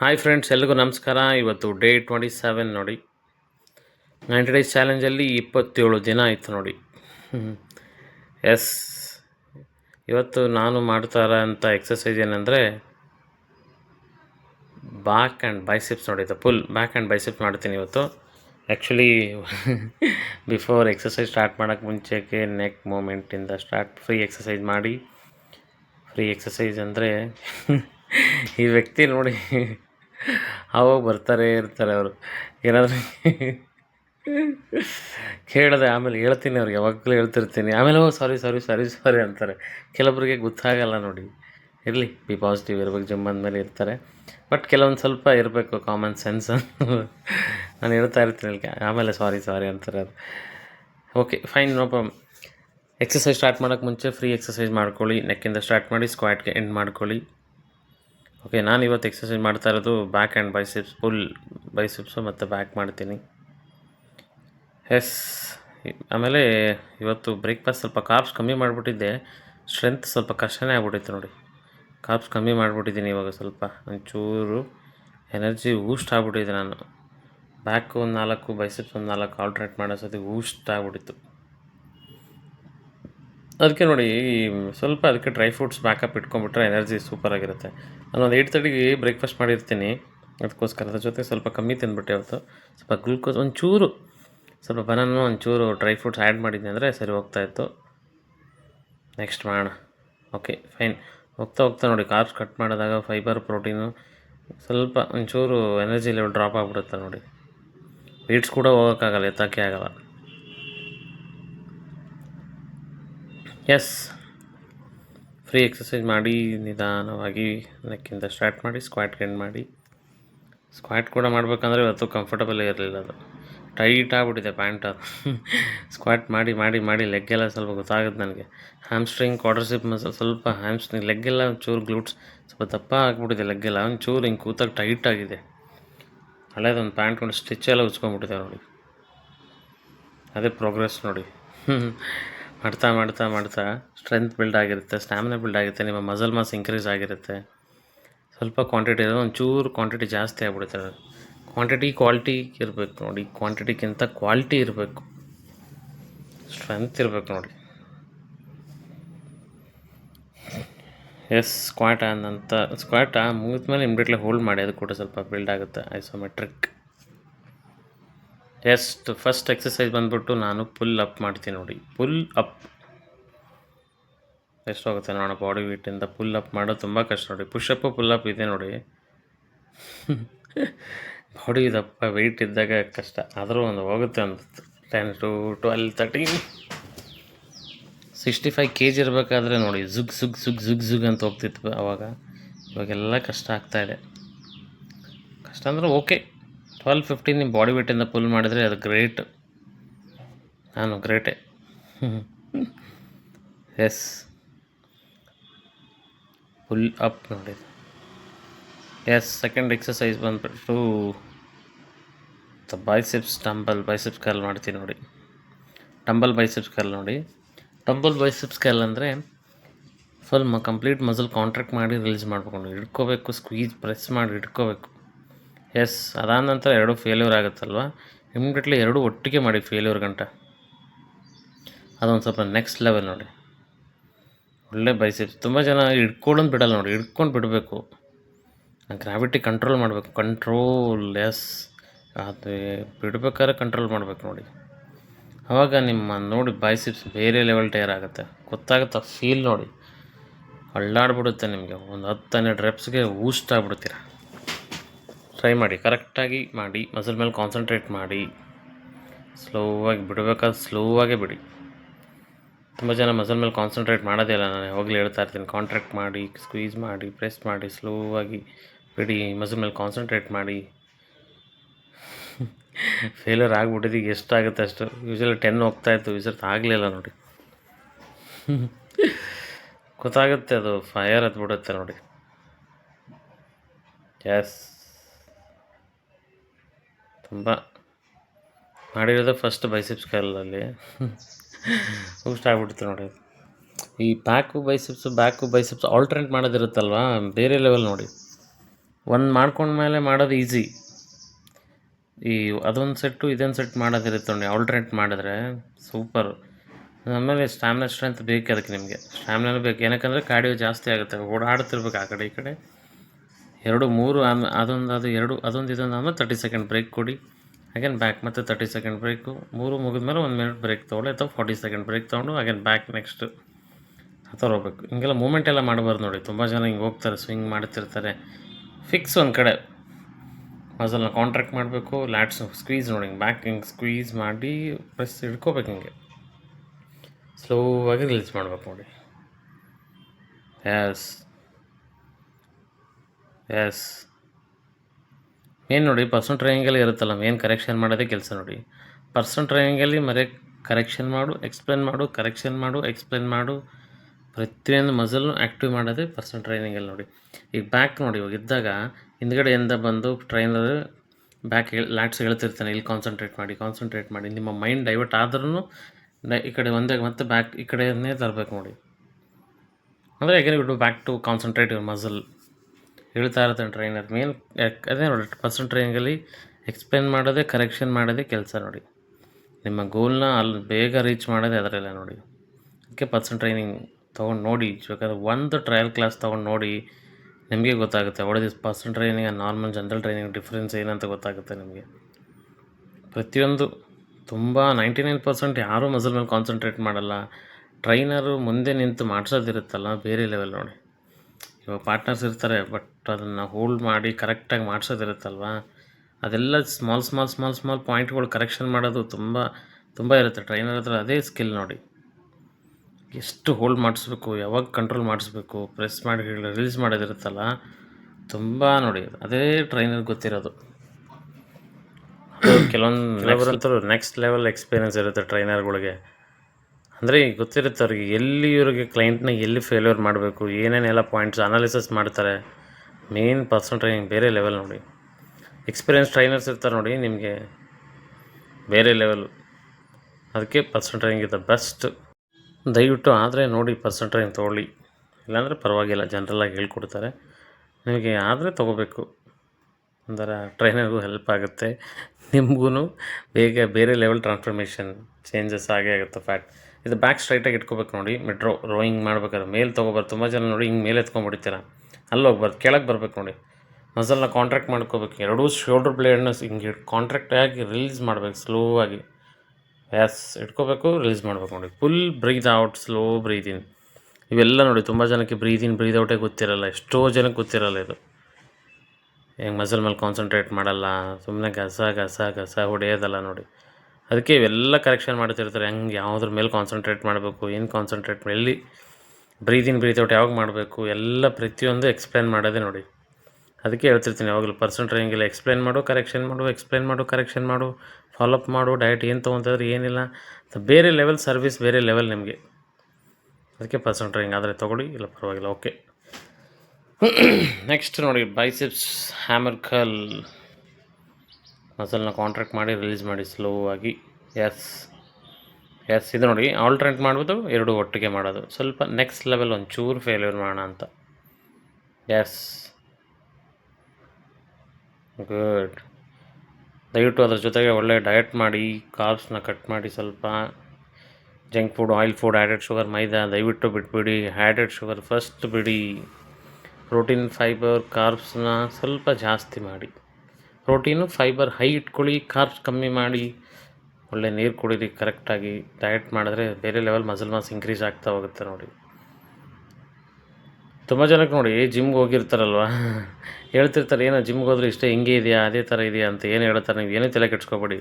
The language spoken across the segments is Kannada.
ಹಾಯ್ ಫ್ರೆಂಡ್ಸ್ ಎಲ್ರಿಗೂ ನಮಸ್ಕಾರ. ಇವತ್ತು ಡೇ ಟ್ವೆಂಟಿ ಸೆವೆನ್ ನೋಡಿ ನೈಂಟಿ ಡೇಸ್ ಚಾಲೆಂಜಲ್ಲಿ ಇಪ್ಪತ್ತೇಳು ದಿನ ಆಯಿತು ನೋಡಿ. ಎಸ್ ಇವತ್ತು ನಾನು ಮಾಡ್ತಾ ಇರೋಂಥ ಎಕ್ಸಸೈಸ್ ಏನಂದರೆ ಬ್ಯಾಕ್ ಆ್ಯಂಡ್ ಬೈಸಿಪ್ಸ್ ನೋಡಿ ಫುಲ್ ಬ್ಯಾಕ್ ಆ್ಯಂಡ್ ಬೈಸೆಪ್ಸ್ ಮಾಡ್ತೀನಿ ಇವತ್ತು. ಆ್ಯಕ್ಚುಲಿ ಬಿಫೋರ್ ಎಕ್ಸಸೈಸ್ ಸ್ಟಾರ್ಟ್ ಮಾಡೋಕ್ಕೆ ಮುಂಚೆಗೆ ನೆಕ್ ಮೂಮೆಂಟಿಂದ ಸ್ಟಾರ್ಟ್ ಫ್ರೀ ಎಕ್ಸಸೈಸ್ ಮಾಡಿ. ಫ್ರೀ ಎಕ್ಸಸೈಸ್ ಅಂದರೆ, ಈ ವ್ಯಕ್ತಿ ನೋಡಿ ಅವಾಗ ಬರ್ತಾರೆ ಇರ್ತಾರೆ ಅವರು. ಏನಾದರೂ ಕೇಳಿದೆ ಆಮೇಲೆ ಹೇಳ್ತೀನಿ ಅವ್ರಿಗೆ, ಯಾವಾಗಲೂ ಹೇಳ್ತಿರ್ತೀನಿ. ಆಮೇಲೆ, ಓ ಸಾರಿ ಸಾರಿ ಸಾರಿ ಸಾರಿ ಅಂತಾರೆ. ಕೆಲವರಿಗೆ ಗೊತ್ತಾಗಲ್ಲ ನೋಡಿ. ಇರಲಿ ಬಿ ಪಾಸಿಟಿವ್ ಇರ್ಬೇಕು ಜಿಮ್ ಅಂದಮೇಲೆ ಇರ್ತಾರೆ. ಬಟ್ ಕೆಲವೊಂದು ಸ್ವಲ್ಪ ಇರಬೇಕು ಕಾಮನ್ ಸೆನ್ಸ್ ನಾನು ಹೇಳ್ತಾ ಇರ್ತೀನಿ ಆಮೇಲೆ ಸಾರಿ ಸಾರಿ ಅಂತಾರೆ ಅದು okay fine no problem exercise start ಮಾಡೋಕ್ಕೆ ಮುಂಚೆ ಫ್ರೀ ಎಕ್ಸಸೈಸ್ ಮಾಡ್ಕೊಳ್ಳಿ. ನೆಕ್ಕಿಂದ ಸ್ಟಾರ್ಟ್ ಮಾಡಿ ಸ್ಕ್ವಾಟ್ಗೆ ಎಂಡ್ ಮಾಡ್ಕೊಳ್ಳಿ. ಓಕೆ ನಾನು ಇವತ್ತು ಎಕ್ಸಸೈಸ್ ಮಾಡ್ತಾ ಇರೋದು back and biceps full biceps ಮತ್ತು ಬ್ಯಾಕ್ ಮಾಡ್ತೀನಿ. ಎಸ್ ಆಮೇಲೆ ಇವತ್ತು ಬ್ರೇಕ್ಫಾಸ್ಟ್ ಸ್ವಲ್ಪ ಕಾರ್ಬ್ಸ್ ಕಮ್ಮಿ ಮಾಡಿಬಿಟ್ಟಿದ್ದೆ. ಸ್ಟ್ರೆಂತ್ ಸ್ವಲ್ಪ ಕಷ್ಟನೇ ಆಗ್ಬಿಟ್ಟಿತ್ತು ನೋಡಿ. ಕಾರ್ಬ್ಸ್ ಕಮ್ಮಿ ಮಾಡಿಬಿಟ್ಟಿದ್ದೀನಿ ಇವಾಗ ಸ್ವಲ್ಪ. ಒಂಚೂರು ಎನರ್ಜಿ ಊಸ್ಟ್ ಆಗ್ಬಿಟ್ಟಿದೆ ನಾನು. ಬ್ಯಾಕ್ ಒಂದು ನಾಲ್ಕು ಬೈಸಿಪ್ಸ್ ಒಂದು ನಾಲ್ಕು ಆಲ್ಟ್ರೇಟ್ ಮಾಡೋ ಸತಿ ಊಸ್ಟ್ ಆಗ್ಬಿಟ್ಟಿತ್ತು. ಅದಕ್ಕೆ ನೋಡಿ ಸ್ವಲ್ಪ ಅದಕ್ಕೆ ಡ್ರೈ ಫ್ರೂಟ್ಸ್ ಬ್ಯಾಕಪ್ ಇಟ್ಕೊಂಡ್ಬಿಟ್ರೆ ಎನರ್ಜಿ ಸೂಪರಾಗಿರುತ್ತೆ ನಾನು ಒಂದು ಏಯ್ಟ್ ತರ್ಟಿಗೆ ಬ್ರೇಕ್ಫಾಸ್ಟ್ ಮಾಡಿರ್ತೀನಿ. ಅದಕ್ಕೋಸ್ಕರ ಅದ್ರ ಜೊತೆ ಸ್ವಲ್ಪ ಕಮ್ಮಿ ತಿಂದ್ಬಿಟ್ಟೆ ಅವತ್ತು. ಸ್ವಲ್ಪ ಗ್ಲುಕೋಸ್ ಒಂಚೂರು, ಸ್ವಲ್ಪ ಬನಾನು ಒಂಚೂರು ಡ್ರೈ ಫ್ರೂಟ್ಸ್ ಆ್ಯಡ್ ಮಾಡಿದ್ದೆ ಅಂದರೆ ಸರಿ ಹೋಗ್ತಾಯಿತ್ತು ನೆಕ್ಸ್ಟ್ ಮಾಡೋಣ. ಓಕೆ ಫೈನ್ ಹೋಗ್ತಾ ಹೋಗ್ತಾ ನೋಡಿ ಕಾರ್ಬ್ಸ್ ಕಟ್ ಮಾಡಿದಾಗ ಫೈಬರ್ ಪ್ರೋಟೀನು ಸ್ವಲ್ಪ ಒಂಚೂರು ಎನರ್ಜಿ ಲೆವೆಲ್ ಡ್ರಾಪ್ ಆಗಿಬಿಡುತ್ತೆ ನೋಡಿ. ವೇಟ್ಸ್ ಕೂಡ ಹೋಗೋಕ್ಕಾಗಲ್ಲ, ಎತ್ತಕ್ಕೆ ಆಗಲ್ಲ. ಎಸ್. ಫ್ರೀ ಎಕ್ಸಸೈಸ್ ಮಾಡಿ, ನಿಧಾನವಾಗಿ ನೆಕ್ಕಿಂದ ಸ್ಟಾರ್ಟ್ ಮಾಡಿ, ಸ್ಕ್ವಾಟ್ ಗೇನ್ ಮಾಡಿ. ಸ್ಕ್ವಾಟ್ ಕೂಡ ಮಾಡಬೇಕಂದ್ರೆ ಇವತ್ತು ಕಂಫರ್ಟಬಲ್ ಇರಲಿಲ್ಲ ಅದು. ಟೈಟ್ ಆಗಿಬಿಟ್ಟಿದೆ ಪ್ಯಾಂಟ್. ಅದು ಸ್ಕ್ವಾಟ್ ಮಾಡಿ ಮಾಡಿ ಮಾಡಿ ಲೆಗ್ಗೆಲ್ಲ ಸ್ವಲ್ಪ ಗೊತ್ತಾಗುತ್ತೆ ನನಗೆ. ಹ್ಯಾಮ್ಸ್ಟ್ರಿಂಗ್ ಕ್ವಾರ್ಟರ್ಸಿಪ್ ಮಸಲ್ ಸ್ವಲ್ಪ ಹ್ಯಾಮ್ಸ್ಟ್ರಿಂಗ್ ಲೆಗ್ಗೆಲ್ಲ ಒಂಚೂರು ಗ್ಲೂಟ್ಸ್ ಸ್ವಲ್ಪ ದಪ್ಪ ಆಗಿಬಿಟ್ಟಿದೆ ಲೆಗ್ಗೆಲ್ಲ ಒಂಚೂರು ಹಿಂಗೆ ಕೂತಾಗ ಟೈಟ್ ಆಗಿದೆ. ಹಳೇದೊಂದು ಪ್ಯಾಂಟ್ ಒಂದು ಸ್ಟಿಚ್ ಎಲ್ಲ ಉಚ್ಕೊಂಡ್ಬಿಟ್ಟಿದೆ ನೋಡಿ. ಅದೇ ಪ್ರೋಗ್ರೆಸ್ ನೋಡಿ. ಮಾಡ್ತಾ ಮಾಡ್ತಾ ಮಾಡ್ತಾ ಸ್ಟ್ರೆಂತ್ ಬಿಲ್ಡ್ ಆಗಿರುತ್ತೆ ಸ್ಟ್ಯಾಮಿನಾ ಬಿಲ್ಡ್ ಆಗಿರುತ್ತೆ, ನಿಮ್ಮ ಮಸಲ್ ಮಾಸ್ ಇನ್ಕ್ರೀಸ್ ಆಗಿರುತ್ತೆ. ಸ್ವಲ್ಪ ಕ್ವಾಂಟಿಟಿ ಇರೋದು ಒಂಚೂರು ಕ್ವಾಂಟಿಟಿ ಜಾಸ್ತಿ ಆಗ್ಬಿಡುತ್ತೆ. ಕ್ವಾಂಟಿಟಿ ಕ್ವಾಲಿಟಿ ಇರಬೇಕು ನೋಡಿ. ಕ್ವಾಂಟಿಟಿಗಿಂತ ಕ್ವಾಲಿಟಿ ಇರಬೇಕು. ಸ್ಟ್ರೆಂತ್ ಇರಬೇಕು ನೋಡಿ. ಎಸ್ ಸ್ಕ್ವಾಟ್ ಅಂದಂತ ಸ್ಕ್ವಾಟ ಮುಗಿದ ಮೇಲೆ ಇಮ್ಡಿಯೇಟ್ಲಿ ಹೋಲ್ಡ್ ಮಾಡಿ. ಅದು ಕೂಡ ಸ್ವಲ್ಪ ಬಿಲ್ಡ್ ಆಗುತ್ತೆ. ಐಸೋಮೆಟ್ರಿಕ್ ಎಸ್ಟ್ ಫಸ್ಟ್ ಎಕ್ಸಸೈಸ್ ಬಂದ್ಬಿಟ್ಟು ನಾನು ಪುಲ್ ಅಪ್ ಮಾಡ್ತೀನಿ ನೋಡಿ. ಪುಲ್ ಅಪ್ ಎಷ್ಟು ಹೋಗುತ್ತೆ ನೋಡೋಣ ಬಾಡಿ ವೇಟಿಂದ ಪುಲ್ ಅಪ್ ಮಾಡೋದು ತುಂಬ ಕಷ್ಟ ನೋಡಿ. ಪುಷಪ್ಪು ಪುಲ್ ಅಪ್ ಇದೆ ನೋಡಿ. ಬಾಡಿ ದಪ್ಪ ವೆಯ್ಟ್ ಇದ್ದಾಗ ಕಷ್ಟ. ಆದರೂ ಒಂದು ಹೋಗುತ್ತೆ ಒಂದು ten to twelve thirteen sixty five K G ಇರಬೇಕಾದ್ರೆ ನೋಡಿ ಝುಗ್ ಜುಗ್ ಜುಗ್ ಝುಗ್ ಜುಗ್ ಅಂತ ಹೋಗ್ತಿತ್ತು ಅವಾಗ. ಇವಾಗೆಲ್ಲ ಕಷ್ಟ ಆಗ್ತಾಯಿದೆ ಕಷ್ಟ ಅಂದರೆ ಓಕೆ ಟ್ವೆಲ್ ಫಿಫ್ಟೀನ್ ನಿಮ್ಮ ಬಾಡಿ ವೇಟಿಂದ ಪುಲ್ ಮಾಡಿದರೆ ಅದು ಗ್ರೇಟ್. ನಾನು ಗ್ರೇಟೆ. ಎಸ್. ಪುಲ್ ಅಪ್ ನೋಡಿ. ಎಸ್, ಸೆಕೆಂಡ್ ಎಕ್ಸಸೈಸ್ ಬಂದುಬಿಟ್ಟು ಬೈಸೆಪ್ಸ್ ಟಂಬಲ್ ಬೈಸೆಪ್ಸ್ ಕಾಲ್ ಮಾಡ್ತೀನಿ ನೋಡಿ. ಟಂಬಲ್ ಬೈಸೆಪ್ಸ್ ಕಾಲ್ ನೋಡಿ. ಟಂಬಲ್ ಬೈಸೆಪ್ಸ್ ಕಾಲ್ ಅಂದರೆ ಫುಲ್ ಕಂಪ್ಲೀಟ್ ಮಸಲ್ ಕಾಂಟ್ರಾಕ್ಟ್ ಮಾಡಿ ರಿಲೀಸ್ ಮಾಡ್ಕೊಂಡು ಹಿಡ್ಕೋಬೇಕು ಸ್ಕ್ವೀಜ್ ಪ್ರೆಸ್ ಮಾಡಿ ಹಿಡ್ಕೋಬೇಕು. ಎಸ್, ಅದಾದ ನಂತರ ಎರಡು ಫೇಲ್ಯೂರ್ ಆಗುತ್ತಲ್ವ? ಇಮಿಡಿಯೇಟ್ಲಿ ಎರಡು ಒಟ್ಟಿಗೆ ಮಾಡಿ ಫೇಲ್ಯೂರ್ ಗಂಟ. ಅದೊಂದು ಸ್ವಲ್ಪ ನೆಕ್ಸ್ಟ್ ಲೆವೆಲ್ ನೋಡಿ. ಒಳ್ಳೆ ಬೈಸಿಪ್ಸ್ ತುಂಬ ಜನ ಹಿಡ್ಕೊಳ್ಳೋದು ಬಿಡಲ್ಲ ನೋಡಿ, ಹಿಡ್ಕೊಂಡು ಬಿಡಬೇಕು. ಗ್ರಾವಿಟಿ ಕಂಟ್ರೋಲ್ ಮಾಡಬೇಕು. ಕಂಟ್ರೋಲ್ ಎಸ್ ಅದು, ಬಿಡ್ಬೇಕಾದ್ರೆ ಕಂಟ್ರೋಲ್ ಮಾಡಬೇಕು ನೋಡಿ. ಆವಾಗ ನಿಮ್ಮ ನೋಡಿ ಬೈಸಿಪ್ಸ್ ಬೇರೆ ಲೆವೆಲ್ ಟೈರ್ ಆಗುತ್ತೆ. ಗೊತ್ತಾಗುತ್ತೆ? ಫೀಲ್ ನೋಡಿ. ಅಳ್ಳಾಡ್ಬಿಡುತ್ತೆ ನಿಮಗೆ. ಒಂದು ಹತ್ತು ಹನ್ನೆರಡು ರೆಪ್ಸ್ಗೆ ಊಸ್ಟ್ ಆಗಿಬಿಡ್ತೀರ? ಟ್ರೈ ಮಾಡಿ ಕರೆಕ್ಟಾಗಿ ಮಾಡಿ ಮಸಲ್ ಮೇಲೆ ಕಾನ್ಸಂಟ್ರೇಟ್ ಮಾಡಿ. ಸ್ಲೋವಾಗಿ ಬಿಡಬೇಕಾದ್ರೆ ಸ್ಲೋವಾಗೇ ಬಿಡಿ. ತುಂಬ ಜನ ಮಸಲ್ ಮೇಲೆ ಕಾನ್ಸಂಟ್ರೇಟ್ ಮಾಡೋದೇ ಇಲ್ಲ, ನಾನು ಯಾವಾಗಲೂ ಹೇಳ್ತಾ ಇರ್ತೀನಿ. ಕಾಂಟ್ರಾಕ್ಟ್ ಮಾಡಿ ಸ್ಕ್ವೀಸ್ ಮಾಡಿ ಪ್ರೆಸ್ ಮಾಡಿ ಸ್ಲೋವಾಗಿ ಬಿಡಿ. ಮಸಲ್ ಮೇಲೆ ಕಾನ್ಸಂಟ್ರೇಟ್ ಮಾಡಿ. ಫೇಲ್ಯೂರ್ ಆಗಿಬಿಟ್ಟಿದ್ದು ಈಗ ಎಷ್ಟಾಗುತ್ತೆ ಅಷ್ಟು? ಯೂಶಲಿ ಟೆನ್ ಹೋಗ್ತಾಯಿತ್ತು ಇತ್ತು ಸರ್ತಿ ಆಗಲಿಲ್ಲ ನೋಡಿ. ಗೊತ್ತಾಗುತ್ತೆ ಅದು ಫೈರ್ ಹತ್ಬಿಡುತ್ತೆ ನೋಡಿ. ಎಸ್ ತುಂಬ ಮಾಡಿರೋದು ಫಸ್ಟ್ ಬೈಸಿಪ್ಸ್ ಕಲ್ಲಲ್ಲಿ ಊಷ್ಟ ಆಗ್ಬಿಡ್ತು ನೋಡಿ. ಈ back biceps back biceps alternate ಮಾಡೋದಿರುತ್ತಲ್ವಾ? ಬೇರೆ ಲೆವೆಲ್ ನೋಡಿ. ಒಂದು ಮಾಡ್ಕೊಂಡ್ಮೇಲೆ ಮಾಡೋದು ಈಸಿ ಈ ಅದೊಂದು ಸೆಟ್ಟು ಇದೊಂದು ಸೆಟ್ ಮಾಡೋದಿರುತ್ತೆ ನೋಡಿ ಆಲ್ಟ್ರೇಟ್ ಮಾಡಿದ್ರೆ ಸೂಪರು ಆಮೇಲೆ ಸ್ಟ್ಯಾಮಿನಾ ಸ್ಟ್ರೆಂತ್ ಬೇಕು ಅದಕ್ಕೆ ನಿಮಗೆ ಸ್ಟ್ಯಾಮಿನಾನು ಬೇಕು. ಏನಕ್ಕಂದರೆ ಕಾರ್ಡಿಯೋ ಜಾಸ್ತಿ ಆಗುತ್ತೆ. ಓಡಾಡ್ತಿರ್ಬೇಕು ಆ ಕಡೆ, ಈ ಕಡೆ. ಎರಡು ಮೂರು ಆಮೇಲೆ ಅದೊಂದು, ಅದು ಎರಡು, ಅದೊಂದು ಇದೊಂದು ಆಮೇಲೆ ತರ್ಟಿ ಸೆಕೆಂಡ್ ಬ್ರೇಕ್ ಕೊಡಿ. ಅಗೇನ್ ಬ್ಯಾಕ್ ಮತ್ತು ತರ್ಟಿ ಸೆಕೆಂಡ್ ಬ್ರೇಕು ಮೂರು ಮುಗಿದ ಮೇಲೆ ಒಂದು ಮಿನಿಟ್ ಬ್ರೇಕ್ ತೊಗೊಳ್ಳಿ ಅಥವಾ ಫಾರ್ಟಿ ಸೆಕೆಂಡ್ ಬ್ರೇಕ್ ತೊಗೊಂಡು ಅಗೇನ್ ಬ್ಯಾಕ್ ನೆಕ್ಸ್ಟ್ ಆ ಥರ ಹೋಗ್ಬೇಕು. ಹಿಂಗೆಲ್ಲ ಮೂಮೆಂಟ್ ಎಲ್ಲ ಮಾಡಬಾರ್ದು ನೋಡಿ. ತುಂಬ ಜನ ಹಿಂಗೆ ಹೋಗ್ತಾರೆ ಸ್ವಿಂಗ್ ಮಾಡ್ತಿರ್ತಾರೆ. ಫಿಕ್ಸ್ ಒಂದು ಕಡೆ. ಮಸಲ್ನ ಕಾಂಟ್ರಾಕ್ಟ್ ಮಾಡಬೇಕು ಲ್ಯಾಟ್ಸ್ ಸ್ಕ್ವೀಸ್ ನೋಡಿ. ಹಿಂಗೆ ಬ್ಯಾಕ್ ಹಿಂಗೆ ಸ್ಕ್ವೀಸ್ ಮಾಡಿ ಪ್ರೆಸ್ ಹಿಡ್ಕೋಬೇಕು ಹಿಂಗೆ. ಸ್ಲೋವಾಗಿ ರಿಲೀಸ್ ಮಾಡ್ಬೇಕು ನೋಡಿ. ಎಸ್ ಎಸ್ ಏನು ನೋಡಿ ಪರ್ಸನ್ ಟ್ರೈನಿಂಗಲ್ಲಿ ಇರುತ್ತಲ್ಲ ಮೇನ್ ಕರೆಕ್ಷನ್ ಮಾಡೋದೇ ಕೆಲಸ ನೋಡಿ. ಪರ್ಸನ್ ಟ್ರೈನಿಂಗಲ್ಲಿ ಮರೆ ಕರೆಕ್ಷನ್ ಮಾಡು ಎಕ್ಸ್ಪ್ಲೇನ್ ಮಾಡು ಕರೆಕ್ಷನ್ ಮಾಡು ಎಕ್ಸ್ಪ್ಲೇನ್ ಮಾಡು. ಪ್ರತಿಯೊಂದು ಮಸಲ್ನು ಆ್ಯಕ್ಟಿವ್ ಮಾಡೋದೇ ಪರ್ಸನ್ ಟ್ರೈನಿಂಗಲ್ಲಿ ನೋಡಿ. ಈಗ ಬ್ಯಾಕ್ ನೋಡಿ, ಇವಾಗ ಇದ್ದಾಗ ಹಿಂದ್ಗಡೆಯಿಂದ ಬಂದು ಟ್ರೈನರ್ ಬ್ಯಾಕ್ ಲ್ಯಾಟ್ಸ್ ಹೇಳ್ತಿರ್ತಾನೆ, ಇಲ್ಲಿ ಕಾನ್ಸಂಟ್ರೇಟ್ ಮಾಡಿ ಕಾನ್ಸಂಟ್ರೇಟ್ ಮಾಡಿ. ನಿಮ್ಮ ಮೈಂಡ್ ಡೈವರ್ಟ್ ಆದ್ರೂ ಈ ಕಡೆ ಒಂದೇ ಮತ್ತೆ ಬ್ಯಾಕ್ ಈ ಕಡೆಯೇ ತರಬೇಕು ನೋಡಿ. ಅಂದರೆ ಅಗೇನ್ ಬಿಟ್ಟು back to concentrate your muscle ಹೇಳ್ತಾ ಇರ್ತಾನೆ ಟ್ರೈನರ್ ಮೇನ್ ಅದೇ ನೋಡಿ ಪರ್ಸನ್ ಟ್ರೈನಿಂಗಲ್ಲಿ ಎಕ್ಸ್ಪ್ಲೇನ್ ಮಾಡೋದೇ ಕರೆಕ್ಷನ್ ಮಾಡೋದೇ ಕೆಲಸ ನೋಡಿ. ನಿಮ್ಮ ಗೋಲ್ನ ಅಲ್ಲಿ ಬೇಗ ರೀಚ್ ಮಾಡೋದೇ ಅದರಲ್ಲೇ ನೋಡಿ. ಅದಕ್ಕೆ ಪರ್ಸನ್ ಟ್ರೈನಿಂಗ್ ತೊಗೊಂಡು ನೋಡಿ. ಬೇಕಾದ್ರೆ ಒಂದು ಟ್ರಯಲ್ ಕ್ಲಾಸ್ ತೊಗೊಂಡು ನೋಡಿ. ನಿಮಗೆ ಗೊತ್ತಾಗುತ್ತೆ ದಿವಸ person training normal general training difference ಏನಂತ ಗೊತ್ತಾಗುತ್ತೆ ನಿಮಗೆ. ಪ್ರತಿಯೊಂದು ತುಂಬ ನೈಂಟಿ ನೈನ್ ಪರ್ಸೆಂಟ್ ಯಾರೂ ಮಸಲ್ ಮೇಲೆ ಕಾನ್ಸಂಟ್ರೇಟ್ ಮಾಡಲ್ಲ. ಟ್ರೈನರು ಮುಂದೆ ನಿಂತು ಮಾಡಿಸೋದಿರುತ್ತಲ್ಲ, ಬೇರೆ ಲೆವೆಲ್ ನೋಡಿ. ಇವಾಗ ಪಾರ್ಟ್ನರ್ಸ್ ಇರ್ತಾರೆ ಬಟ್ ಅದನ್ನು ಹೋಲ್ಡ್ ಮಾಡಿ ಕರೆಕ್ಟಾಗಿ ಮಾಡಿಸೋದಿರುತ್ತಲ್ವ? ಅದೆಲ್ಲ ಸ್ಮಾಲ್ ಸ್ಮಾಲ್ ಸ್ಮಾಲ್ ಸ್ಮಾಲ್ ಪಾಯಿಂಟ್ಗಳು ಕರೆಕ್ಷನ್ ಮಾಡೋದು ತುಂಬ ತುಂಬ ಇರುತ್ತೆ. ಟ್ರೈನರ್ ಹತ್ರ ಅದೇ ಸ್ಕಿಲ್ ನೋಡಿ. ಎಷ್ಟು ಹೋಲ್ಡ್ ಮಾಡಿಸ್ಬೇಕು, ಯಾವಾಗ ಕಂಟ್ರೋಲ್ ಮಾಡಿಸ್ಬೇಕು ಪ್ರೆಸ್ ಮಾಡಿ ರಿಲೀಸ್ ಮಾಡೋದಿರುತ್ತಲ್ಲ, ತುಂಬ ನೋಡಿ. ಅದೇ ಟ್ರೈನರ್ ಗೊತ್ತಿರೋದು. ಕೆಲವೊಂದು ಅಂತ ನೆಕ್ಸ್ಟ್ ಲೆವೆಲ್ ಎಕ್ಸ್ಪೀರಿಯನ್ಸ್ ಇರುತ್ತೆ ಟ್ರೈನರ್ಗಳಿಗೆ ಅಂದರೆ ಗೊತ್ತಿರುತ್ತೆ ಅವ್ರಿಗೆ ಎಲ್ಲಿ ಇವ್ರಿಗೆ ಕ್ಲೈಂಟ್ನ ಎಲ್ಲಿ ಫೇಲ್ಯೂರ್ ಮಾಡಬೇಕು ಏನೇನೆಲ್ಲ ಪಾಯಿಂಟ್ಸ್ ಅನಾಲಿಸಿಸ್ ಮಾಡ್ತಾರೆ ಮೇನ್ ಪರ್ಸನಲ್ ಟ್ರೈನಿಂಗ್ ಬೇರೆ ಲೆವೆಲ್ ನೋಡಿ. ಎಕ್ಸ್ಪೀರಿಯನ್ಸ್ ಟ್ರೈನರ್ಸ್ ಇರ್ತಾರೆ ನೋಡಿ ನಿಮಗೆ ಬೇರೆ ಲೆವೆಲ್ ಅದಕ್ಕೆ ಪರ್ಸನಲ್ ಟ್ರೈನಿಂಗ್ ಇದು ಬೆಸ್ಟ್ ದಯವಿಟ್ಟು ಆದರೆ ನೋಡಿ ಪರ್ಸನಲ್ ಟ್ರೈನಿಂಗ್ ತೊಗೊಳ್ಳಿ. ಇಲ್ಲಾಂದರೆ ಪರವಾಗಿಲ್ಲ ಜನರಲ್ಲಾಗಿ ಹೇಳ್ಕೊಡ್ತಾರೆ. ನಿಮಗೆ ಆದರೆ ತೊಗೋಬೇಕು. ಅಂದರೆ ಟ್ರೈನರ್ಗೂ ಹೆಲ್ಪ್ ಆಗುತ್ತೆ. ನಿಮಗೂ ಬೇಗ ಬೇರೆ ಲೆವೆಲ್ ಟ್ರಾನ್ಸ್ಫರ್ಮೇಷನ್ ಚೇಂಜಸ್ ಆಗೇ ಆಗುತ್ತೆ ಫ್ಯಾಟ್ ಇದು ಬ್ಯಾಕ್ ಸ್ಟ್ರೈಟಾಗಿ ಇಟ್ಕೋಬೇಕು ನೋಡಿ. ಮೆಟ್ರೋ ರೋಯಿಂಗ್ ಮಾಡ್ಬೇಕಾದ್ರೆ ಮೇಲೆ ತೊಗೊಬಾರ್ದು ತುಂಬ ಜನ ನೋಡಿ ಹಿಂಗೆ ಮೇಲೆ ಎತ್ಕೊಂಡ್ಬಿಡ್ತೀರ. ಅಲ್ಲಿ ಹೋಗ್ಬಾರ್ದು ಕೆಳಗೆ ಬರಬೇಕು ನೋಡಿ. ಮಸಲ್ನ ಕಾಂಟ್ರಾಕ್ಟ್ ಮಾಡ್ಕೋಬೇಕು. ಎರಡೂ ಶೋಲ್ಡರ್ ಬ್ಲೇಡ್ನ ಹಿಂಗೆ ಕಾಂಟ್ರಾಕ್ಟ್ ಆಗಿ ರಿಲೀಸ್ ಮಾಡ್ಬೇಕು ಸ್ಲೋ ಆಗಿ. ಯಾಸ್ ಇಟ್ಕೋಬೇಕು ರಿಲೀಸ್ ಮಾಡ್ಬೇಕು ನೋಡಿ. Full breath out slow breath ಇವೆಲ್ಲ ನೋಡಿ, ತುಂಬ ಜನಕ್ಕೆ ಬ್ರೀತ್ ಇನ್ ಬ್ರೀತ್ ಔಟೇ ಗೊತ್ತಿರಲ್ಲ. ಎಷ್ಟೋ ಜನಕ್ಕೆ ಗೊತ್ತಿರಲ್ಲ ಇದು. ಹೆಂಗೆ ಮಸಲ್ ಮೇಲೆ ಕಾನ್ಸಂಟ್ರೇಟ್ ಮಾಡಲ್ಲ. ಸುಮ್ಮನೆ ಗಸ ಗಸ ಗಸ ಹೊಡೆಯೋದಲ್ಲ ನೋಡಿ. ಅದಕ್ಕೆ ಇವೆಲ್ಲ ಕರೆಕ್ಷನ್ ಮಾಡ್ತಿರ್ತಾರೆ. ಹೆಂಗೆ ಯಾವುದ್ರ ಮೇಲೆ ಕಾನ್ಸಂಟ್ರೇಟ್ ಮಾಡಬೇಕು, ಏನು ಕಾನ್ಸಂಟ್ರೇಟ್ ಎಲ್ಲಿ ಬ್ರೀತ್ ಇನ್ ಔಟ್ ಯಾವಾಗ ಮಾಡಬೇಕು, ಎಲ್ಲ ಪ್ರತಿಯೊಂದು ಎಕ್ಸ್ಪ್ಲೇನ್ ಮಾಡೋದೇ ನೋಡಿ. ಅದಕ್ಕೆ ಹೇಳ್ತಿರ್ತೀನಿ ಯಾವಾಗಲೂ ಪರ್ಸನ್ ಟ್ರೈನಿಂಗೆಲ್ಲ ಎಕ್ಸ್ಪ್ಲೇನ್ ಮಾಡು ಕರೆಕ್ಷನ್ ಮಾಡು ಎಕ್ಸ್ಪ್ಲೇನ್ ಮಾಡು ಕರೆಕ್ಷನ್ ಮಾಡು ಫಾಲೋಅಪ್ ಮಾಡು ಡಯಟ್ ಏನು ತೊಗೊತಿದ್ರೆ, ಏನಿಲ್ಲ ಬೇರೆ ಲೆವೆಲ್ ಸರ್ವಿಸ್ ಬೇರೆ ಲೆವೆಲ್ ನಿಮಗೆ. ಅದಕ್ಕೆ ಪರ್ಸನ್ ಟ್ರೈನಿಂಗ್ ಆದರೆ ತೊಗೊಳ್ಳಿ, ಇಲ್ಲ ಪರವಾಗಿಲ್ಲ ಓಕೆ ನೆಕ್ಸ್ಟ್ ನೋಡಿ ಬೈಸಿಪ್ಸ್ ಹ್ಯಾಮರ್ ಕಲ್ ಮಸಲ್ನ ಕಾಂಟ್ರಾಕ್ಟ್ ಮಾಡಿ ರಿಲೀಸ್ ಮಾಡಿ ಸ್ಲೋ ಆಗಿ ಎಸ್ ಎಸ್ ಇದು ನೋಡಿ ಆಲ್ಟ್ರೇಟ್ ಮಾಡ್ಬೋದು ಎರಡು ಒಟ್ಟಿಗೆ ಮಾಡೋದು. ಸ್ವಲ್ಪ ನೆಕ್ಸ್ಟ್ ಲೆವೆಲ್ ಒಂಚೂರು ಫೇಲ್ಯೂರ್ ಮಾಡೋಣ ಅಂತ. ಎಸ್ ಗುಡ್ ದಯವಿಟ್ಟು ಅದ್ರ ಜೊತೆಗೆ ಒಳ್ಳೆ ಡಯಟ್ ಮಾಡಿ ಕಾರ್ಬ್ಸ್ನ ಕಟ್ ಮಾಡಿ ಸ್ವಲ್ಪ. Junk food oil food added sugar ಮೈದಾ, ದಯವಿಟ್ಟು ಬಿಟ್ಬಿಡಿ. ಆ್ಯಡೆಡ್ ಶುಗರ್ ಫಸ್ಟ್ ಬಿಡಿ. ಪ್ರೋಟೀನ್ ಫೈಬರ್ ಕಾರ್ಬ್ಸ್ನ ಸ್ವಲ್ಪ ಜಾಸ್ತಿ ಮಾಡಿ. ಪ್ರೋಟೀನು, ಫೈಬರ್, ಹೈ ಇಟ್ಕೊಳ್ಳಿ, ಕಾರ್ಬ್ಸ್ ಕಮ್ಮಿ ಮಾಡಿ, ಒಳ್ಳೆ ನೀರು ಕುಡೀರಿ, ಕರೆಕ್ಟಾಗಿ ಡಯಟ್ ಮಾಡಿದ್ರೆ ಬೇರೆ ಲೆವೆಲ್ ಮಸಲ್ ಮಾಸ್ ಇನ್ಕ್ರೀಸ್ ಆಗ್ತಾ ಹೋಗುತ್ತೆ ನೋಡಿ. ತುಂಬ ಜನಕ್ಕೆ ನೋಡಿ ಜಿಮ್ಗೆ ಹೋಗಿರ್ತಾರಲ್ವ? ಹೇಳ್ತಿರ್ತಾರೆ, ಏನೋ ಜಿಮ್ಗೆ ಹೋದ್ರೆ ಇಷ್ಟೇ ಹಿಂಗೆ ಇದೆಯಾ, ಅದೇ ಥರ ಇದೆಯಾ ಅಂತ ಏನು ಹೇಳ್ತಾರೆ, ನೀವು ಏನೇ ತಲೆ ಕೆಡ್ಸ್ಕೊಬೇಡಿ.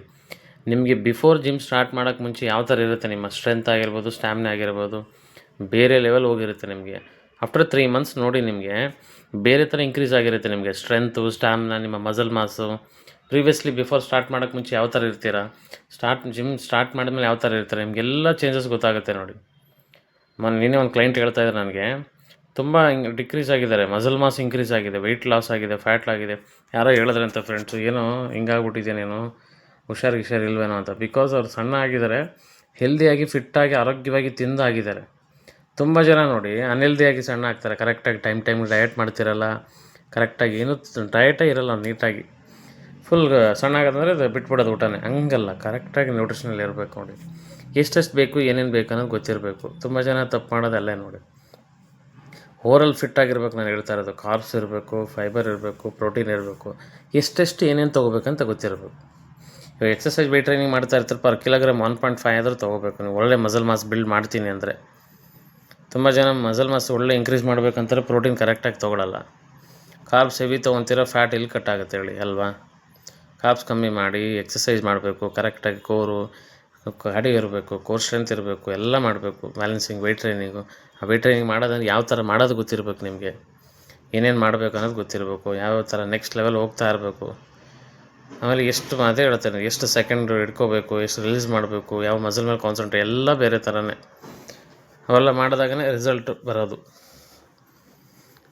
ನಿಮಗೆ ಬಿಫೋರ್ ಜಿಮ್ ಸ್ಟಾರ್ಟ್ ಮಾಡೋಕ್ಕೆ ಮುಂಚೆ ಯಾವ ಥರ ಇರುತ್ತೆ ನಿಮ್ಮ ಸ್ಟ್ರೆಂತ್ ಆಗಿರ್ಬೋದು, ಸ್ಟ್ಯಾಮಿನ ಆಗಿರ್ಬೋದು, ಬೇರೆ ಲೆವೆಲ್ ಹೋಗಿರುತ್ತೆ ನಿಮಗೆ. ಆಫ್ಟರ್ ತ್ರೀ ಮಂತ್ಸ್ ನೋಡಿ ನಿಮಗೆ, ಬೇರೆ ಥರ ಇನ್ಕ್ರೀಸ್ ಆಗಿರುತ್ತೆ ನಿಮಗೆ. ಸ್ಟ್ರೆಂತು ಸ್ಟ್ಯಾಮಿನಾ ನಿಮ್ಮ muscle mass previously before start ಮಾಡೋಕೆ ಮುಂಚೆ ಯಾವ ಥರ ಇರ್ತೀರಾ? ಸ್ಟಾರ್ಟ್ ಜಿಮ್ ಸ್ಟಾರ್ಟ್ ಮಾಡಿದ್ಮೇಲೆ ಯಾವ ಥರ ಇರ್ತಾರೆ? ನಿಮಗೆಲ್ಲ ಚೇಂಜಸ್ ಗೊತ್ತಾಗುತ್ತೆ ನೋಡಿ. ಮೊನ್ನೆ ನಿನ್ನೆ ಒಂದು ಕ್ಲೈಂಟ್ ಹೇಳ್ತಾ ಇದ್ದಾರೆ ನನಗೆ, ತುಂಬ ಡಿಕ್ರೀಸ್ ಆಗಿದ್ದಾರೆ. ಮಸಲ್ ಮಾಸ್ ಇನ್ಕ್ರೀಸ್ ಆಗಿದೆ. ವೆಯ್ಟ್ ಲಾಸ್ ಆಗಿದೆ. ಫ್ಯಾಟ್ ಆಗಿದೆ. ಯಾರೋ ಹೇಳಿದ್ರಂತ ಫ್ರೆಂಡ್ಸು ಏನೋ ಹಿಂಗಾಗ್ಬಿಟ್ಟಿದ್ದೇನೇನೋ ಹುಷಾರು ಇಲ್ವೇನೋ? ಅಂತ. ಬಿಕಾಸ್ ಅವ್ರು ಸಣ್ಣ ಆಗಿದ್ದಾರೆ ಹೆಲ್ದಿಯಾಗಿ ಫಿಟ್ಟಾಗಿ ಆರೋಗ್ಯವಾಗಿ ತಿಂದಾಗಿದ್ದಾರೆ ತುಂಬ ಜನ ನೋಡಿ ಅನ್ಹೆಲ್ದಿಯಾಗಿ ಸಣ್ಣ ಆಗ್ತಾರೆ, ಕರೆಕ್ಟಾಗಿ ಟೈಮ್ ಟೈಮಿಗೆ ಡಯಟ್ ಮಾಡ್ತಿರಲ್ಲ, ಕರೆಕ್ಟಾಗಿ ಏನೂ ಡಯಟೇ ಇರಲ್ಲ ನೀಟಾಗಿ. ಫುಲ್ ಸಣ್ಣ ಆಗೋದಂದ್ರೆ ಅದು ಬಿಟ್ಬಿಡೋದು ಊಟನೇ. ಹಂಗಲ್ಲ, ಕರೆಕ್ಟಾಗಿ ನ್ಯೂಟ್ರಿಷನಲ್ಲಿ ಇರಬೇಕು ನೋಡಿ. ಎಷ್ಟೆಷ್ಟು ಬೇಕು, ಏನೇನು ಬೇಕು ಅನ್ನೋದು ಗೊತ್ತಿರಬೇಕು. ತುಂಬ ಜನ ತಪ್ಪು ಮಾಡೋದಲ್ಲೇ ನೋಡಿ. ಓವರಲ್ ಫಿಟ್ ಆಗಿರ್ಬೇಕು ನಾನು ಹೇಳ್ತಾ ಇರೋದು. ಕಾರ್ಬ್ಸ್ ಇರಬೇಕು, ಫೈಬರ್ ಇರಬೇಕು, ಪ್ರೋಟೀನ್ ಇರಬೇಕು. ಎಷ್ಟೆಷ್ಟು ಏನೇನು ತೊಗೋಬೇಕಂತ ಗೊತ್ತಿರಬೇಕು. ಇವಾಗ ಎಕ್ಸಸೈಸ್ ಬೈ ಟ್ರೈನಿಂಗ್ ಮಾಡ್ತಾ ಇರ್ತಾರೆ per kilogram one point five ಆದರೂ ತೊಗೋಬೇಕು. ನೀವು ಒಳ್ಳೆ ಮಸಲ್ ಮಾಸ್ ಬಿಲ್ಡ್ ಮಾಡ್ತೀನಿ ಅಂದರೆ. ತುಂಬ ಜನ ಮಸಲ್ ಮಾಸ್ ಒಳ್ಳೆ ಇನ್ಕ್ರೀಸ್ ಮಾಡಬೇಕಂತಾರೆ ಪ್ರೋಟೀನ್ ಕರೆಕ್ಟಾಗಿ ತೊಗೊಳಲ್ಲ. ಕಾರ್ಬ್ಸ್ ಹೆವಿ ತೊಗೊತೀರ ಫ್ಯಾಟ್ ಇಲ್ಲಿ ಕಟ್ ಆಗುತ್ತೆ ಹೇಳಿ, ಅಲ್ವಾ? ಕಾರ್ಬ್ಸ್ ಕಮ್ಮಿ ಮಾಡಿ ಎಕ್ಸಸೈಸ್ ಮಾಡಬೇಕು ಕರೆಕ್ಟಾಗಿ ಕೋರು ಗಾಡಿ ಇರಬೇಕು ಕೋರ್ ಸ್ಟ್ರೆಂತ್ ಇರಬೇಕು, ಎಲ್ಲ ಮಾಡಬೇಕು ಬ್ಯಾಲೆನ್ಸಿಂಗ್ ವೆಯ್ಟ್ ಟ್ರೈನಿಂಗು ಆ ವೆಯ್ಟ್ ಟ್ರೈನಿಂಗ್ ಮಾಡೋದಂದ್ರೆ ಯಾವ ಥರ ಮಾಡೋದು ಗೊತ್ತಿರಬೇಕು ನಿಮಗೆ. ಏನೇನು ಮಾಡಬೇಕು ಅನ್ನೋದು ಗೊತ್ತಿರಬೇಕು, ಯಾವ ಥರ ನೆಕ್ಸ್ಟ್ ಲೆವೆಲ್ ಹೋಗ್ತಾ ಇರಬೇಕು. ಆಮೇಲೆ ಎಷ್ಟು ಅದೇ ಹೇಳ್ತೇನೆ, ಎಷ್ಟು ಸೆಕೆಂಡ್ ಇಟ್ಕೋಬೇಕು ಎಷ್ಟು ರಿಲೀಸ್ ಮಾಡಬೇಕು, ಯಾವ ಮಸಲ್ ಮೇಲೆ ಕಾನ್ಸಂಟ್ರೇಟ್ ಎಲ್ಲ ಬೇರೆ ಥರನೇ ಅವೆಲ್ಲ ಮಾಡಿದಾಗನೇ ರಿಸಲ್ಟ್ ಬರೋದು.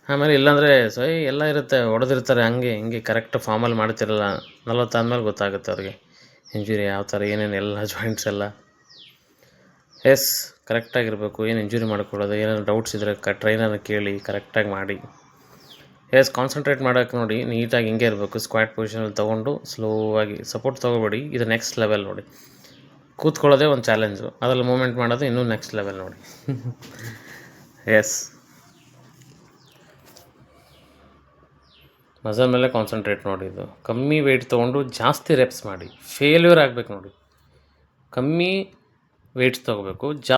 ಆಮೇಲೆ ಇಲ್ಲಾಂದರೆ ಸೊ ಎಲ್ಲ ಇರುತ್ತೆ ಹೊಡೆದಿರ್ತಾರೆ ಹಂಗೆ, ಹಿಂಗೆ ಕರೆಕ್ಟ್ ಫಾರ್ಮಲ್ಲಿ ಮಾಡ್ತಿರಲ್ಲ. ನಲ್ವತ್ತಾದ್ಮೇಲೆ ಗೊತ್ತಾಗುತ್ತೆ ಅವ್ರಿಗೆ. ಇಂಜುರಿ ಯಾವ ಥರ, ಏನೇನು ಎಲ್ಲ ಜಾಯಿಂಟ್ಸ್ ಎಲ್ಲ. ಎಸ್ ಕರೆಕ್ಟಾಗಿರಬೇಕು ಏನು ಇಂಜುರಿ ಮಾಡ್ಕೊಳ್ಳೋದು ಏನೇನು ಡೌಟ್ಸ್ ಇದ್ದರೆ ಕ ಟ್ರೈನರ್ನ ಕೇಳಿ ಕರೆಕ್ಟಾಗಿ ಮಾಡಿ. ಎಸ್ ಕಾನ್ಸಂಟ್ರೇಟ್ ಮಾಡೋಕೆ ನೋಡಿ ನೀಟಾಗಿ ಹಿಂಗೆ ಇರಬೇಕು. ಸ್ಕ್ವಾಟ್ ಪೊಸಿಷನಲ್ಲಿ ತೊಗೊಂಡು ಆಗಿ ಸಪೋರ್ಟ್ ತೊಗೋಬೇಡಿ. ಇದು ನೆಕ್ಸ್ಟ್ ಲೆವೆಲ್ ನೋಡಿ. ಕೂತ್ಕೊಳ್ಳೋದೇ ಒಂದು ಚಾಲೆಂಜು ಅದರಲ್ಲಿ ಮೂಮೆಂಟ್ ಮಾಡೋದು ಇನ್ನೂ ನೆಕ್ಸ್ಟ್ ಲೆವೆಲ್ ನೋಡಿ. ಎಸ್ ಮಸಲ್ ಮೇಲೆ ಕಾನ್ಸಂಟ್ರೇಟ್ ನೋಡಿ ಇದು. ಕಮ್ಮಿ ವೆಯ್ಟ್ ತೊಗೊಂಡು ಜಾಸ್ತಿ ರೆಪ್ಸ್ ಮಾಡಿ. ಫೇಲ್ಯೂರ್ ಆಗಬೇಕು ನೋಡಿ. ಕಮ್ಮಿ ವೆಯ್ಟ್ಸ್ ತೊಗೋಬೇಕು. ಜಾ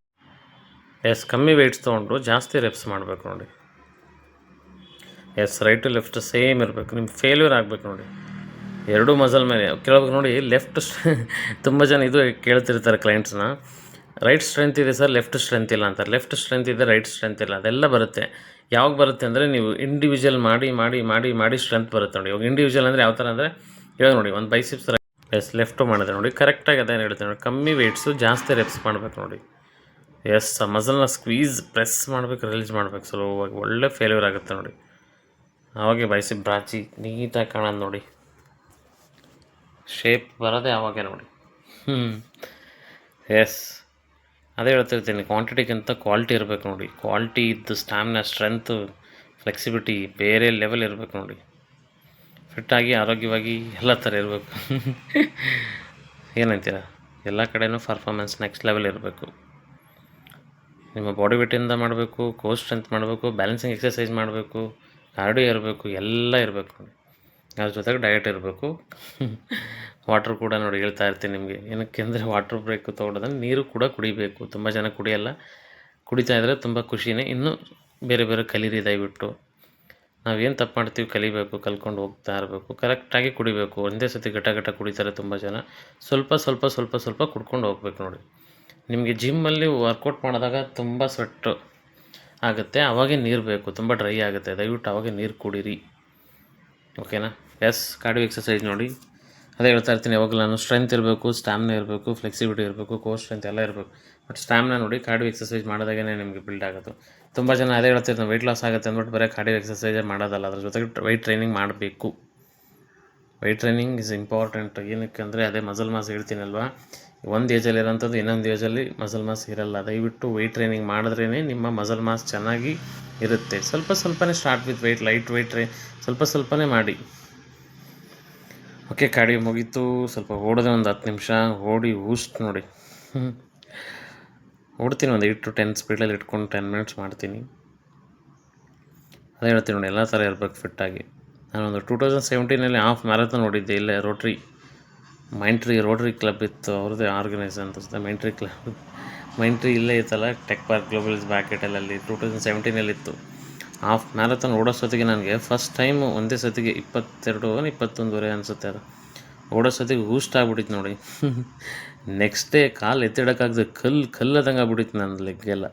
ಎಸ್ ಕಮ್ಮಿ ವೆಯ್ಟ್ಸ್ ತೊಗೊಂಡು ಜಾಸ್ತಿ ರೆಪ್ಸ್ ಮಾಡಬೇಕು ನೋಡಿ. ಎಸ್ ರೈಟು ಲೆಫ್ಟ್ ಸೇಮ್ ಇರಬೇಕು. ನಿಮ್ಮ ಫೇಲ್ಯೂರ್ ಆಗಬೇಕು ನೋಡಿ. ಎರಡೂ ಮಸಲ್ ಮೇಲೆ. ಕೇಳಬೇಕು ನೋಡಿ ಲೆಫ್ಟ್ ತುಂಬ ಜನ ಇದು ಕೇಳ್ತಿರ್ತಾರೆ ಕ್ಲೈಂಟ್ಸ್ನ ರೈಟ್ ಸ್ಟ್ರೆಂತ್ ಇದೆ ಸರ್ ಲೆಫ್ಟ್ ಸ್ಟ್ರೆಂತ್ ಇಲ್ಲ ಅಂತಾರೆ. ಲೆಫ್ಟ್ ಸ್ಟ್ರೆಂತ್ ಇದೆ ರೈಟ್ ಸ್ಟ್ರೆಂತ್ ಇಲ್ಲ. ಅದೆಲ್ಲ ಬರುತ್ತೆ. ಯಾವಾಗ ಬರುತ್ತೆ ಅಂದರೆ ನೀವು ಇಂಡಿವಿಜುವಲ್ ಮಾಡಿ ಮಾಡಿ ಮಾಡಿ ಮಾಡಿ ಸ್ಟ್ರೆಂತ್ ಬರುತ್ತೆ ನೋಡಿ. ಇವಾಗ ಇಂಡಿವಿಜುವಲ್ ಅಂದರೆ ಯಾವ ಥರ ಅಂದರೆ, ಇವಾಗ ನೋಡಿ, ಒಂದು ಬೈಸಿಪ್ಸ್ ಎಸ್ ಲೆಫ್ಟು ಮಾಡಿದೆ ನೋಡಿ. ಕರೆಕ್ಟಾಗಿ ಅದೇನು ಹೇಳ್ತೀನಿ ನೋಡಿ. ಕಮ್ಮಿ ವೆಯ್ಟ್ಸು ಜಾಸ್ತಿ ರೆಪ್ಸ್ ಮಾಡಬೇಕು ನೋಡಿ. ಎಸ್ ಆ ಮಸಲ್ನ ಸ್ಕ್ವೀಸ್ ಪ್ರೆಸ್ ಮಾಡಬೇಕು ರಿಲೀಸ್ ಮಾಡಬೇಕು. ಸ್ಲೋವಾಗಿ ಒಳ್ಳೆ ಫೇಲ್ಯೂರ್ ಆಗುತ್ತೆ ನೋಡಿ. ಅವಾಗೆ ಬೈಸಿಪ್ ಬ್ರಾಚಿ ನೀಟಾಗಿ ಕಾಣೋದು ನೋಡಿ. ಶೇಪ್ ಬರೋದೇ ಆವಾಗೇ ನೋಡಿ. ಹ್ಞೂ ಎಸ್ ಅದೇ ಹೇಳ್ತಿರ್ತೀನಿ ಕ್ವಾಂಟಿಟಿಗಿಂತ ಕ್ವಾಲಿಟಿ ಇರಬೇಕು ನೋಡಿ. ಕ್ವಾಲಿಟಿ ಇದ್ದು ಸ್ಟ್ಯಾಮಿನಾ ಸ್ಟ್ರೆಂತು ಫ್ಲೆಕ್ಸಿಬಿಲಿಟಿ ಬೇರೆ ಲೆವೆಲ್ ಇರಬೇಕು ನೋಡಿ. ಫಿಟ್ಟಾಗಿ ಆರೋಗ್ಯವಾಗಿ ಎಲ್ಲ ಥರ ಇರಬೇಕು. ಏನಂತೀರ ಎಲ್ಲ ಕಡೆಯೂ ಪರ್ಫಾರ್ಮೆನ್ಸ್ ನೆಕ್ಸ್ಟ್ ಲೆವೆಲ್ ಇರಬೇಕು. ನಿಮ್ಮ ಬಾಡಿ ವೇಟಿಂದ ಮಾಡಬೇಕು ಕೋರ್ ಸ್ಟ್ರೆಂತ್ ಮಾಡಬೇಕು ಬ್ಯಾಲೆನ್ಸಿಂಗ್ ಎಕ್ಸಸೈಸ್ ಮಾಡಬೇಕು ಕಾರ್ಡಿಯೋ ಇರಬೇಕು, ಎಲ್ಲ ಇರಬೇಕು ಅದ್ರ ಜೊತೆಗೆ ಡಯಟ್ ಇರಬೇಕು. ವಾಟರ್ ಕೂಡ ನೋಡಿ ಹೇಳ್ತಾ ಇರ್ತೀನಿ ನಿಮಗೆ. ಏನಕ್ಕೆ ಅಂದರೆ ವಾಟ್ರ್ ಬ್ರೇಕ್ ತೊಗೊಂಡ್ರೆ ನೀರು ಕೂಡ ಕುಡಿಬೇಕು. ತುಂಬ ಜನ ಕುಡಿಯಲ್ಲ. ಕುಡಿತಾ ಇದ್ದರೆ ತುಂಬ ಖುಷಿನೇ. ಇನ್ನೂ ಬೇರೆ ಬೇರೆ ಕಲೀರಿ ದಯವಿಟ್ಟು. ನಾವೇನು ತಪ್ಪು ಮಾಡ್ತೀವಿ ಕಲಿಬೇಕು, ಕಲ್ಕೊಂಡು ಹೋಗ್ತಾ ಇರಬೇಕು. ಕರೆಕ್ಟಾಗಿ ಕುಡಿಬೇಕು. ಒಂದೇ ಸತಿ ಘಟ ಘಟ ಕುಡಿತಾರೆ ತುಂಬ ಜನ. ಸ್ವಲ್ಪ ಸ್ವಲ್ಪ ಸ್ವಲ್ಪ ಸ್ವಲ್ಪ ಕುಡ್ಕೊಂಡು ಹೋಗ್ಬೇಕು ನೋಡಿ. ನಿಮಗೆ ಜಿಮ್ಮಲ್ಲಿ ವರ್ಕೌಟ್ ಮಾಡಿದಾಗ ತುಂಬ ಸ್ವೆಟ್ಟು ಆಗುತ್ತೆ. ಅವಾಗೇ ನೀರು ಬೇಕು. ತುಂಬ ಡ್ರೈ ಆಗುತ್ತೆ. ದಯವಿಟ್ಟು ಅವಾಗೇ ನೀರು ಕುಡೀರಿ. ಓಕೆನಾ ಎಸ್ ಕಾಡು ಎಕ್ಸಸೈಸ್ ನೋಡಿ. ಅದೇ ಹೇಳ್ತಾ ಇರ್ತೀನಿ, ಯಾವಾಗಲೂ ನಾನು ಸ್ಟ್ರೆಂತ್ ಇರಬೇಕು ಸ್ಟ್ಯಾಮಿನ ಇರಬೇಕು ಫ್ಲೆಕ್ಸಿಬಿಲಿಟಿ ಇರಬೇಕು ಕೋರ್ ಸ್ಟ್ರೆಂತ್ ಎಲ್ಲ ಇರಬೇಕು. ಬಟ್ ಸ್ಟ್ಯಾಮಿನಾ ನೋಡಿ ಕಾರ್ಡಿಯೋ ಎಕ್ಸಸೈಸ್ ಮಾಡಿದಾಗೇ ನಿಮಗೆ ಬಿಲ್ಡ್ ಆಗೋದು ತುಂಬ ಜನ ಅದೇ ಹೇಳ್ತಿರ್ತಾರೆ ವೆಯ್ಟ್ ಲಾಸ್ ಆಗುತ್ತೆ ಅಂದ್ಬಿಟ್ಟು ಬರೀ ಕಾರ್ಡಿಯೋ ಎಕ್ಸಸೈಸೇ ಮಾಡೋದಲ್ಲ, ಅದ್ರ ಜೊತೆಗೆ ವೆಯ್ಟ್ ಟ್ರೈನಿಂಗ್ ಮಾಡಬೇಕು. ವೆಯ್ಟ್ ಟ್ರೈನಿಂಗ್ ಇಸ್ ಇಂಪಾರ್ಟೆಂಟ್ ಏನಕ್ಕೆ ಅಂದರೆ ಅದೇ ಮಸಲ್ ಮಾಸ್ ಹೇಳ್ತೀನಲ್ವಾ? ಒಂದು ಏಜಲ್ಲಿ ಇರೋಂಥದ್ದು ಇನ್ನೊಂದು ಏಜಲ್ಲಿ ಮಸಲ್ ಮಾಸ್ ಇರಲ್ಲ. ದಯವಿಟ್ಟು ವೆಯ್ಟ್ ಟ್ರೈನಿಂಗ್ ಮಾಡಿದ್ರೇ ನಿಮ್ಮ ಮಸಲ್ ಮಾಸ್ ಚೆನ್ನಾಗಿ ಇರುತ್ತೆ. ಸ್ವಲ್ಪ ಸ್ವಲ್ಪನೇ start with weight light weight try ಸ್ವಲ್ಪ ಸ್ವಲ್ಪನೇ ಮಾಡಿ. ಓಕೆ ಕಾಡಿ ಮುಗೀತು. ಸ್ವಲ್ಪ ಓಡಿದೆ ಒಂದು ಹತ್ತು ನಿಮಿಷ. ಓಡಿ ಊಸ್ಟ್ ನೋಡಿ. ಓಡ್ತೀನಿ ಒಂದು ಏಟ್ ಟು ಟೆನ್ ಸ್ಪೀಡಲ್ಲಿ ಇಟ್ಕೊಂಡು ಟೆನ್ ಮಿನಿಟ್ಸ್ ಮಾಡ್ತೀನಿ. ಅದೇ ಹೇಳ್ತೀನಿ ನೋಡಿ, ಎಲ್ಲ ಥರ ಇರಬೇಕು ಫಿಟ್ಟಾಗಿ ನಾನೊಂದು ಟೂ ತೌಸಂಡ್ ಸೆವೆಂಟೀನಲ್ಲಿ ಹಾಫ್ ಮ್ಯಾರಥಾನ್ ನೋಡಿದ್ದೆ ಇಲ್ಲೇ ರೋಟ್ರಿ ಮೈಂಟ್ರಿ ರೋಟ್ರಿ ಕ್ಲಬ್ ಇತ್ತು. ಅವ್ರದ್ದೇ ಆರ್ಗನೈಸ್ ಅನ್ಸುತ್ತೆ ಮೈಂಟ್ರಿ ಕ್ಲಬ್ ಮೈಂಟ್ರಿ ಇಲ್ಲೇ ಇತ್ತಲ್ಲ ಟೆಕ್ ಪಾರ್ಕ್ ಗ್ಲೋಬಲ್ಸ್ ಬ್ಯಾಕೆಟಲ್ಲಿ ಟೂ ತೌಸಂಡ್ ಸೆವೆಂಟೀನಲ್ಲಿ ಇತ್ತು ಹಾಫ್ ಮ್ಯಾರಥಾನ್ ಓಡೋಷ್ಟೊತ್ತಿಗೆ ನನಗೆ ಫಸ್ಟ್ ಟೈಮ್ ಒಂದೇ ಸತಿಗೆ ಇಪ್ಪತ್ತೆರಡು ಇಪ್ಪತ್ತೊಂದುವರೆ ಅನಿಸುತ್ತೆ ಅದು. ಓಡೋಷ್ಟೊತ್ತಿಗೆ ಹೂಸ್ಟ್ ಆಗ್ಬಿಟ್ಟಿತ್ತು ನೋಡಿ. ನೆಕ್ಸ್ಟ್ ಡೇ ಕಾಲು ಎತ್ತಿಡೋಕ್ಕಾಗದೆ ಕಲ್ಲು ಕಲ್ಲದಂಗೆ ಆಗ್ಬಿಟ್ಟಿತ್ತು ನನ್ನ ಲೆಗ್ಗೆಲ್ಲ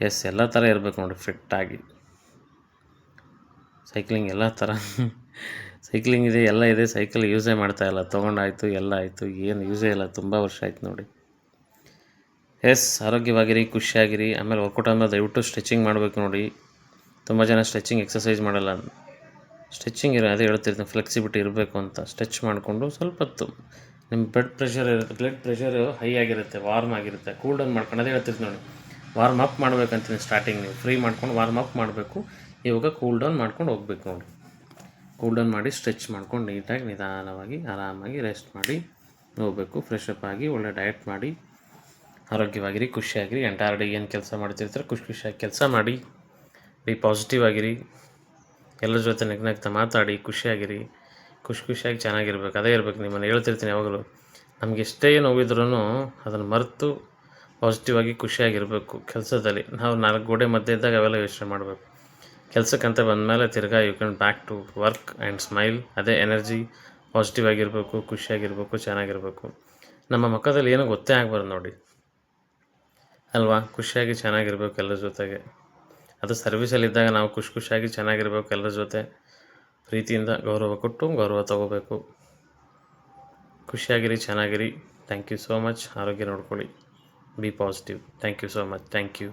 ಎಸ್ ಎಲ್ಲ ಥರ ಇರಬೇಕು ನೋಡಿ ಫಿಟ್ಟಾಗಿ ಸೈಕ್ಲಿಂಗ್ ಎಲ್ಲ ಥರ. ಸೈಕ್ಲಿಂಗ್ ಇದೆ, ಎಲ್ಲ ಇದೆ ಸೈಕಲ್ ಯೂಸೇ ಮಾಡ್ತಾ ಇಲ್ಲ. ತೊಗೊಂಡಾಯ್ತು, ಎಲ್ಲ ಆಯಿತು, ಏನು ಯೂಸೇ ಇಲ್ಲ. ತುಂಬ ವರ್ಷ ಆಯ್ತು ನೋಡಿ. ಎಸ್, ಆರೋಗ್ಯವಾಗಿರಿ, ಖುಷಿಯಾಗಿರಿ. ಆಮೇಲೆ ವರ್ಕೌಟ್ ಆದಮೇಲೆ ದಯವಿಟ್ಟು ಸ್ಟ್ರೆಚಿಂಗ್ ಮಾಡಬೇಕು ನೋಡಿ. ತುಂಬ ಜನ ಸ್ಟ್ರೆಚಿಂಗ್ ಎಕ್ಸಸೈಸ್ ಮಾಡಲ್ಲ. ಸ್ಟ್ರೆಚಿಂಗ್ ಇರೋ ಅದೇ ಹೇಳ್ತಿರ್ತೀನಿ ಫ್ಲೆಕ್ಸಿಬಿಲಿಟಿ ಇರಬೇಕು ಅಂತ. ಸ್ಟ್ರೆಚ್ ಮಾಡಿಕೊಂಡು ಸ್ವಲ್ಪ ಹೊತ್ತು ನಿಮ್ಮ ಬ್ಲಡ್ ಪ್ರೆಷರ್ ಇರುತ್ತೆ ಬ್ಲಡ್ ಪ್ರೆಷರು ಹೈ ಆಗಿರುತ್ತೆ ವಾರ್ಮ್ ಆಗಿರುತ್ತೆ ಕೂಲ್ ಡೌನ್ ಮಾಡ್ಕೊಂಡು, ಅದೇ ಹೇಳ್ತಿರ್ತೀನಿ ನೋಡಿ. ವಾರ್ಮ್ ಅಪ್ ಮಾಡ್ಬೇಕಂತೀನಿ ಸ್ಟಾರ್ಟಿಂಗ್ ನೀವು. ಫ್ರೀ ಮಾಡ್ಕೊಂಡು ವಾರ್ಮ್ ಅಪ್ ಮಾಡಬೇಕು. ಇವಾಗ ಕೂಲ್ ಡೌನ್ ಮಾಡ್ಕೊಂಡು ಹೋಗ್ಬೇಕು ನೋಡಿ. ಕೂಲ್ ಡೌನ್ ಮಾಡಿ ಸ್ಟ್ರೆಚ್ ಮಾಡ್ಕೊಂಡು ನೀಟಾಗಿ ನಿಧಾನವಾಗಿ ಆರಾಮಾಗಿ ರೆಸ್ಟ್ ಮಾಡಿ ಹೋಗಬೇಕು ಫ್ರೆಶ್ ಅಪ್ ಆಗಿ ಒಳ್ಳೆ ಡಯಟ್ ಮಾಡಿ. ಆರೋಗ್ಯವಾಗಿರಿ, ಖುಷಿಯಾಗಿರಿ ಎಂಟೈರ್ ಡೇ ಏನು ಕೆಲಸ ಮಾಡ್ತಿರ್ತಾರೆ, ಖುಷಿ ಖುಷಿಯಾಗಿ ಕೆಲಸ ಮಾಡಿ. ಬಿ ಪಾಸಿಟಿವ್ ಆಗಿರಿ. ಎಲ್ಲರ ಜೊತೆ ನಗ್ನಗ್ತಾ ಮಾತಾಡಿ, ಖುಷಿಯಾಗಿರಿ. ಖುಷಿ ಖುಷಿಯಾಗಿ ಚೆನ್ನಾಗಿರ್ಬೇಕು, ಅದೇ ಇರ್ಬೇಕು, ನಿಮ್ಮನ್ನು ಹೇಳ್ತಿರ್ತೀನಿ ಯಾವಾಗಲೂ. ನಮಗೆ ಎಷ್ಟೇ ನೋವಿದ್ರೂ ಅದನ್ನು ಮರೆತು ಪಾಸಿಟಿವ್ ಆಗಿ ಖುಷಿಯಾಗಿರಬೇಕು ಕೆಲಸದಲ್ಲಿ. ನಾವು ನಾಲ್ಕು ಗೋಡೆ ಮಧ್ಯೆ ಇದ್ದಾಗ ಅವೆಲ್ಲ ಯೋಚನೆ ಮಾಡಬೇಕು. ಕೆಲಸಕ್ಕಂತ ಬಂದಮೇಲೆ ತಿರ್ಗಾ you can back to work and smile ಅದೇ ಎನರ್ಜಿ ಪಾಸಿಟಿವ್ ಆಗಿರಬೇಕು, ಖುಷಿಯಾಗಿರಬೇಕು, ಚೆನ್ನಾಗಿರಬೇಕು. ನಮ್ಮ ಮುಖದಲ್ಲಿ ಏನೂ ಗೊತ್ತೇ ಆಗಬಾರ್ದು ನೋಡಿ. ಅಲ್ವಾ? ಖುಷಿಯಾಗಿ ಚೆನ್ನಾಗಿರ್ಬೇಕು ಎಲ್ಲರ ಜೊತೆಗೆ. ಅದು ಸರ್ವಿಸಲ್ಲಿದ್ದಾಗ ನಾವು ಖುಷಿ ಖುಷಿಯಾಗಿ ಚೆನ್ನಾಗಿರ್ಬೇಕು ಎಲ್ಲರ ಜೊತೆ. ಪ್ರೀತಿಯಿಂದ ಗೌರವ ಕೊಟ್ಟು ಗೌರವ ತಗೋಬೇಕು. ಖುಷಿಯಾಗಿರಿ, ಚೆನ್ನಾಗಿರಿ. ಥ್ಯಾಂಕ್ ಯು ಸೋ ಮಚ್ ಆರೋಗ್ಯ ನೋಡ್ಕೊಳ್ಳಿ. Be positive thank you so much thank you